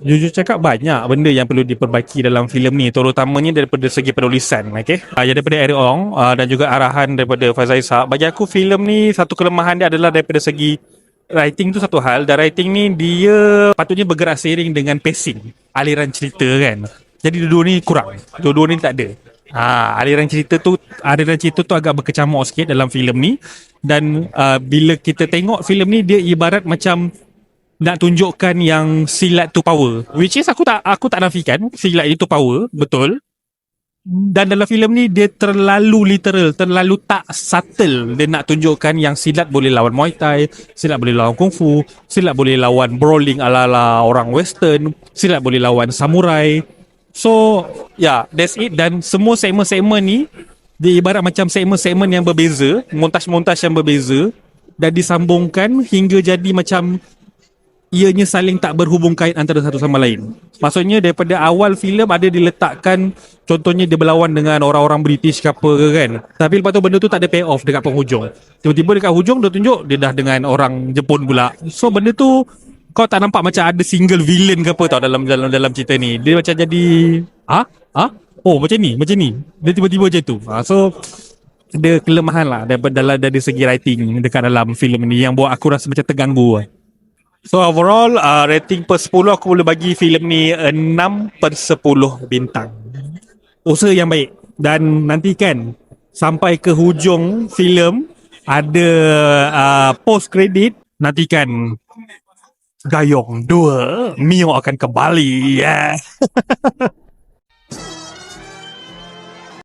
Jujur cakap banyak benda yang perlu diperbaiki dalam filem ni terutamanya daripada segi penulisan okey. Uh, daripada Eric Ong uh, dan juga arahan daripada Faizal Ishak. Bagi aku filem ni satu kelemahan dia adalah daripada segi writing tu satu hal dan writing ni dia patutnya bergerak seiring dengan pacing aliran cerita kan. Jadi dua-dua ni kurang. Dua-dua ni tak ada. Ha, aliran cerita tu aliran cerita tu agak berkecamuk sikit dalam filem ni dan uh, bila kita tengok filem ni dia ibarat macam nak tunjukkan yang silat tu power. Which is aku tak aku tak nafikan silat itu power betul. Dan dalam filem ni dia terlalu literal terlalu tak subtle. Dia nak tunjukkan yang silat boleh lawan Muay Thai silat boleh lawan Kung Fu silat boleh lawan brawling ala-ala orang western silat boleh lawan samurai. So yeah that's it. Dan semua segmen-segmen ni dia ibarat macam segmen-segmen yang berbeza montaj-montaj yang berbeza dan disambungkan hingga jadi macam ianya saling tak berhubung kait antara satu sama lain. Maksudnya daripada awal filem ada diletakkan contohnya dia berlawan dengan orang-orang British ke apa ke kan. Tapi lepas tu benda tu tak ada pay off dekat penghujung. Tiba-tiba dekat hujung dia tunjuk dia dah dengan orang Jepun pula. So benda tu kau tak nampak macam ada single villain ke apa tau dalam dalam dalam cerita ni. Dia macam jadi ha? Ha? Oh macam ni, macam ni. Dia tiba-tiba macam tu. Ha, so ada kelemahan lah daripada dalam dari segi writing dekat dalam filem ni yang buat aku rasa macam terganggu lah. So overall uh, rating per 10 aku boleh bagi filem ni 6 per 10 bintang. Usaha yang baik dan nantikan sampai ke hujung filem ada uh, post credit nantikan Gayong 2 Mio akan kembali yeah.